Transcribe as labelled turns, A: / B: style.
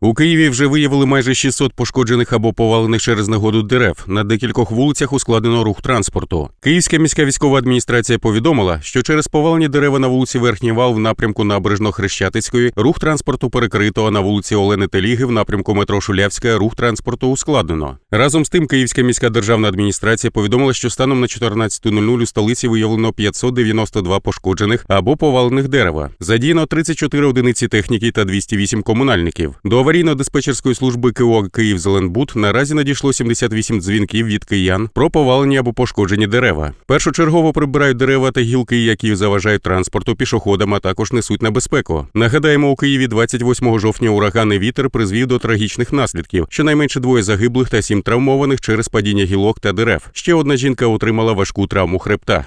A: У Києві вже виявили майже 600 пошкоджених або повалених через негоду дерев. На декількох вулицях ускладнено рух транспорту. Київська міська військова адміністрація повідомила, що через повалені дерева на вулиці Верхній Вал в напрямку набережно-Хрещатицької рух транспорту перекрито, а на вулиці Олени Теліги в напрямку метро Шулявська рух транспорту ускладнено. Разом з тим, Київська міська державна адміністрація повідомила, що станом на 14.00 у столиці виявлено 592 пошкоджених або повалених дерева. Задіяно 34 одиниці техніки та 208 комунальників. До аварійно-диспетчерської служби КО «Київзеленбуд» наразі надійшло 78 дзвінків від киян про повалені або пошкоджені дерева. Першочергово прибирають дерева та гілки, які заважають транспорту пішоходам, а також несуть небезпеку. Нагадаємо, у Києві 28 жовтня ураганний вітер призвів до трагічних наслідків. Щонайменше двоє загиблих та сім травмованих через падіння гілок та дерев. Ще одна жінка отримала важку травму хребта.